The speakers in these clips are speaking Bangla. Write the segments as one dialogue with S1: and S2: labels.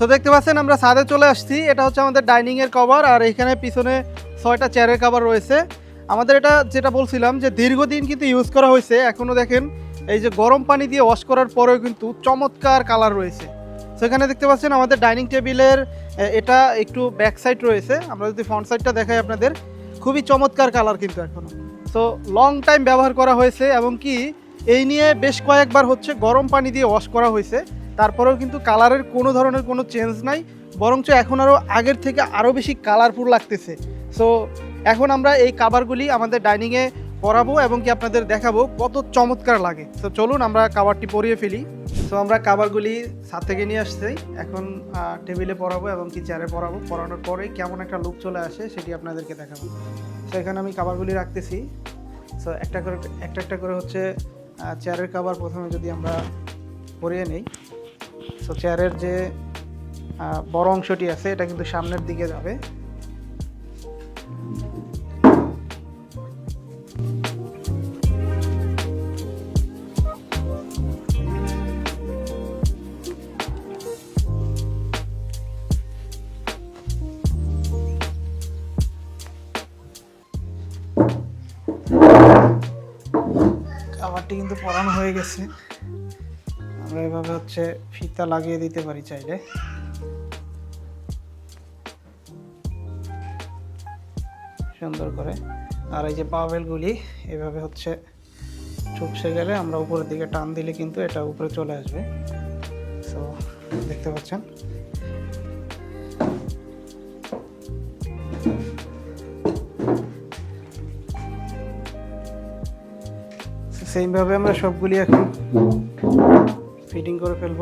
S1: তো দেখতে পাচ্ছেন, আমরা ছাদে চলে আসছি। এটা হচ্ছে আমাদের ডাইনিং এর কভার আর এখানে পিছনে ছয়টা চেয়ারের কভার রয়েছে। আমাদের এটা যেটা বলছিলাম যে দীর্ঘদিন কিন্তু ইউজ করা হয়েছে এখনও দেখেন, এই যে গরম পানি দিয়ে ওয়াশ করার পরেও কিন্তু চমৎকার কালার রয়েছে। তো এখানে দেখতে পাচ্ছেন, আমাদের ডাইনিং টেবিলের এটা একটু ব্যাক সাইড রয়েছে। আমরা যদি ফ্রন্ট সাইডটা দেখাই আপনাদের, খুবই চমৎকার কালার কিন্তু এখনও। সো লং টাইম ব্যবহার করা হয়েছে, এবং কি, এই নিয়ে বেশ কয়েকবার হচ্ছে গরম পানি দিয়ে ওয়াশ করা হয়েছে। তারপরেও কিন্তু কালারের কোনো ধরনের কোনো চেঞ্জ নাই, বরঞ্চ এখন আরও আগের থেকে আরও বেশি কালারফুল লাগতেছে। সো এখন আমরা এই কাবারগুলি আমাদের ডাইনিংয়ে পরাবো এবং কি আপনাদের দেখাবো কত চমৎকার লাগে। তো চলুন আমরা কাবারটি পরিয়ে ফেলি। তো আমরা কাবারগুলি ছাদ থেকে নিয়ে আসছি। এখন টেবিলে পরাবো এবং কি চেয়ারে পরাবো। পরানোর পরে কেমন একটা লুক চলে আসে সেটি আপনাদেরকে দেখাবো। তো এখানে আমি কাবারগুলি রাখতেছি। সো একটা করে, একটা একটা করে হচ্ছে চেয়ারের কাবার প্রথমে যদি আমরা পরিয়ে নেই। সো চেয়ারের যে বড় অংশটি আছে, এটা কিন্তু সামনের দিকে যাবে। কাভারটি কিন্তু পরানো হয়ে গেছে। আমরা এভাবে হচ্ছে ফিতা লাগিয়ে দিতে পারি চাইলে। সুন্দর করে। আর এই যে পাওয়েলগুলি এভাবে হচ্ছে চুপসে গেলে আমরা উপরের দিকে টান দিলে কিন্তু এটা উপরে চলে আসবে। সো দেখতে পাচ্ছেন? সেইভাবে আমরা সবগুলি এখন ফিটিং করে ফেলব।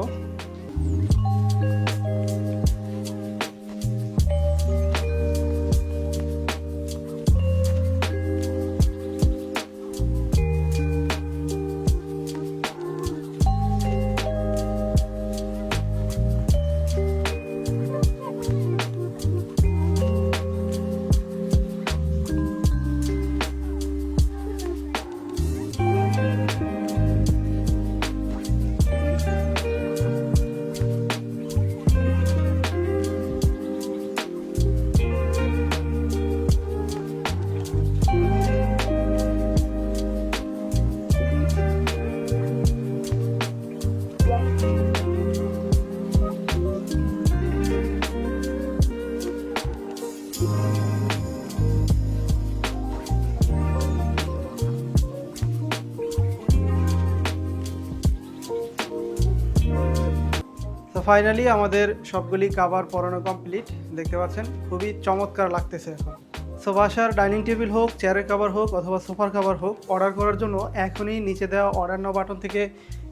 S1: ফাইনালি আমাদের সবগুলি কাভার পরানো কমপ্লিট দেখতে পাচ্ছেন? খুবই চমৎকার লাগতেছে এখন। সো বাসার ডাইনিং টেবিল হোক চেয়ারের কাভার হোক, অথবা সোফার কাভার হোক অর্ডার করার জন্য এখনই নিচে দেওয়া অর্ডার নাও বাটন থেকে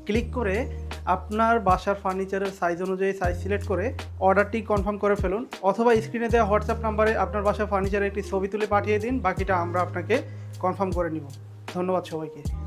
S1: ক্লিক করে আপনার বাসার ফার্নিচারের সাইজ অনুযায়ী সাইজ সিলেক্ট করে অর্ডারটি কনফার্ম করে ফেলুন, অথবা স্ক্রিনে দেওয়া হোয়াটসঅ্যাপ নাম্বারে আপনার বাসার ফার্নিচারের একটি ছবি তুলে পাঠিয়ে দিন, বাকিটা আমরা আপনাকে কনফার্ম করে নিব। ধন্যবাদ সবাইকে।